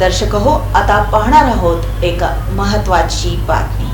दर्शक हो आता पाहणार आहोत एक महत्वाची बातमी.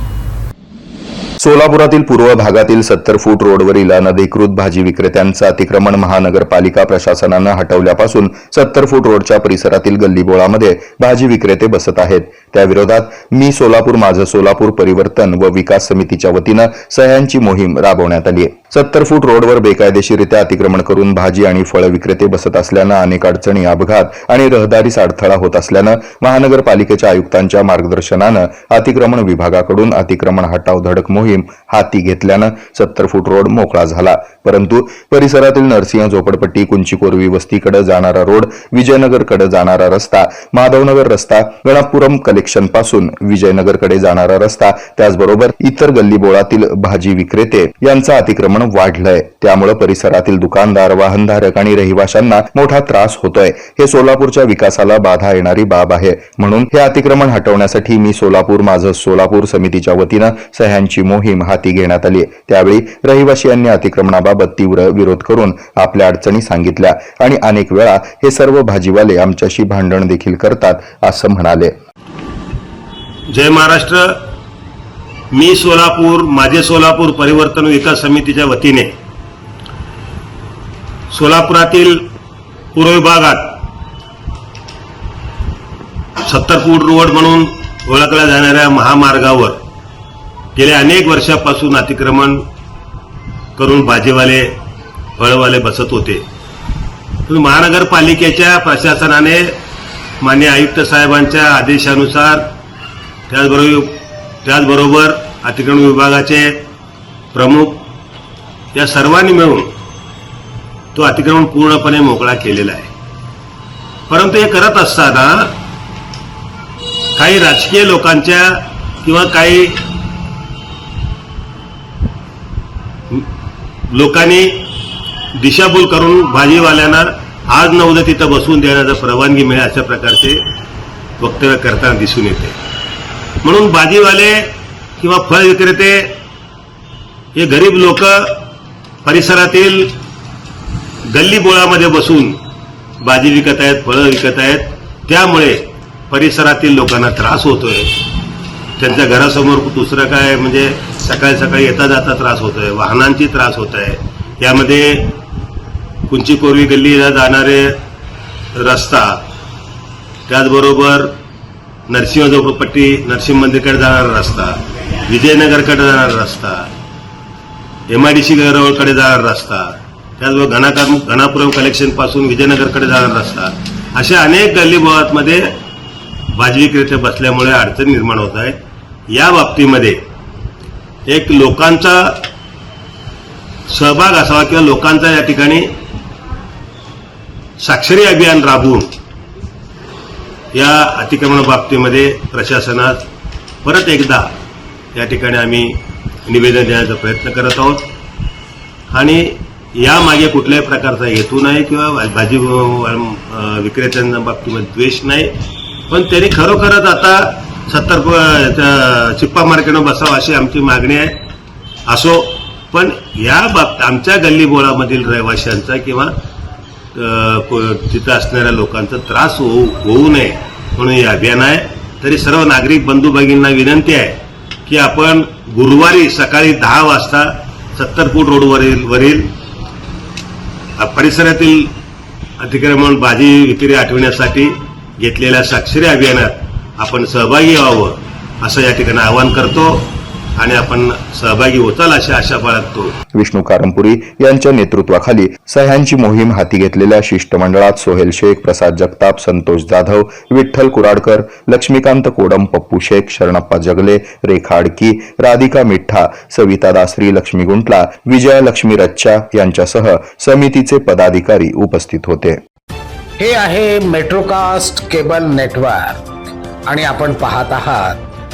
सोलापुरातील पूर्व भागातील सत्तर फूट रोडवरील अनधिकृत भाजी विक्रेत्यांचं अतिक्रमण महानगरपालिका प्रशासनानं हटवल्यापासून सत्तर फूट रोडच्या परिसरातील गल्लीबोळामध्ये भाजी विक्रेते बसत आहेत. त्याविरोधात मी सोलापूर माझं सोलापूर परिवर्तन व विकास समितीच्या वतीनं सह्यांची मोहीम राबवण्यात आली आहे. सत्तर फूट रोडवर बेकायदेशीरित्या अतिक्रमण करून भाजी आणि फळ विक्रेते बसत असल्यानं अनेक अडचणी अपघात आणि रहदारीस अडथळा होत असल्यानं महानगरपालिकेच्या आयुक्तांच्या मार्गदर्शनानं अतिक्रमण विभागाकडून अतिक्रमण हटाव धडक मोहीम हाती घेतल्यानं सत्तर फूट रोड मोकळा झाला. परंतु परिसरातील नरसिंह झोपडपट्टी कुंचीकोरवी वस्तीकडे जाणारा रोड विजयनगरकडे जाणारा रस्ता माधवनगर रस्ता गणापुरम कलेक्शनपासून विजयनगरकडे जाणारा रस्ता त्याचबरोबर इतर गल्लीबोळातील भाजी विक्रेते यांचं अतिक्रमण वाढलंय. त्यामुळे परिसरातील दुकानदार वाहनधारक आणि रहिवाशांना मोठा त्रास होतोय. हे सोलापूरच्या विकासाला बाधा येणारी बाब आहे. म्हणून हे अतिक्रमण हटवण्यासाठी मी सोलापूर माझं सोलापूर समितीच्या वतीनं सह्यांची मोहीम हाती घेण्यात आली त्यावेळी रहिवाशी अतिक्रमणाबाबत तीव्र विरोध करून आपल्या अडचणी सांगितल्या आणि अनेक वेळा हे सर्व भाजीवाले आमच्याशी भांडण देखील करतात असं म्हणाले. जय महाराष्ट्र. मी सोलापूर माझे सोलापूर परिवर्तन विकास समितीच्या वतीने सोलापुरातील पूर्व विभागात सत्तर फूट रोड म्हणून ओळखल्या जाणाऱ्या महामार्गावर गेल्या अनेक वर्षापासून अतिक्रमण करून भाजीवाले फळवाले बसत होते. महानगरपालिकेच्या प्रशासनाने मान्य आयुक्त साहेबांच्या आदेशानुसार त्याचबरोबर त्याचबरोबर अतिक्रमण विभागाचे प्रमुख या सर्वांनी मिळून तो अतिक्रमण पूर्णपणे मोकळा केलेला आहे. परंतु हे करत असताना काही राजकीय लोकांच्या किंवा काही लोकांनी दिशाभूल करून भाजीवाल्यांना आज न उद्या तिथं बसवून देण्याचा परवानगी मिळेल अशा प्रकारचे वक्तव्य करताना दिसून येते. म्हणून भाजीवाले किंवा फळ विक्रेते हे गरीब लोक परिसरातील गल्ली बोळामध्ये बसून भाजी विकत आहेत फळं विकत आहेत त्यामुळे परिसरातील लोकांना त्रास होतोय. त्यांच्या घरासमोर दुसरं काय म्हणजे सकाळी सकाळी येता जाता त्रास होतोय वाहनांची त्रास होत आहे यामध्ये कुंची कोरवी गल्लीला जाणारे रस्ता त्याचबरोबर नरसिंह झोपडपट्टी नरसिंह मंदिरकडे जाणारा रस्ता विजयनगरकडे जाणारा रस्ता एम आय डी सी जाणारा रस्ता त्याचबरोबर घनाकार घनापुरम कलेक्शनपासून विजयनगरकडे जाणारा रस्ता अशा अनेक गल्लीबोळातमध्ये भाजी विक्रेते बसल्यामुळे अडचण निर्माण होत आहे. या बाबतीमध्ये एक लोकांचा सहभाग असावा किंवा लोकांचा या ठिकाणी साक्षरी अभियान राबवून या अतिक्रमण बाबतीमध्ये प्रशासनात परत एकदा या ठिकाणी आम्ही निवेदन देण्याचा प्रयत्न करत आहोत. आणि यामागे कुठल्याही प्रकारचा हेतू नाही किंवा भाजी विक्रेत्यांच्या बाबतीमध्ये द्वेष नाही. पण त्यांनी खरोखरच आता सत्तर चिप्पा मार्केटवर बसावं अशी आमची मागणी आहे. असो पण या बाबत आमच्या गल्लीबोळामधील रहिवाशांचा किंवा तिथं असणाऱ्या लोकांचा त्रास होऊ होऊ नये म्हणून हे अभियान आहे. तरी सर्व नागरिक बंधू भगिनींना विनंती आहे की आपण गुरुवारी सकाळी दहा वाजता सत्तर फूट रोडवरील वरील परिसरातील अतिक्रमण भाजी विक्री आठवण्यासाठी घेतलेल्या साक्षरी अभियानात आपण सहभागी व्हावं असं या ठिकाणी आवाहन करतो. आणि आपण सहभागी होताल अशी आशा बाळगतो. विष्णू कारंपुरी यांच्या नेतृत्वाखाली सह्यांची मोहीम हाती घेतलेल्या शिष्टमंडळात सोहेल शेख प्रसाद जगताप संतोष जाधव विठ्ठल कुराडकर लक्ष्मीकांत कोडम पप्पू शेख शरणप्पा जगले रेखा अडकी राधिका मिठ्ठा सविता दासरी लक्ष्मी गुंटला विजया लक्ष्मी रच्चा यांच्यासह समितीचे पदाधिकारी उपस्थित होते. हे आहे मेट्रोकास्ट केबल नेटवर्क आणि आपण पाहत आहात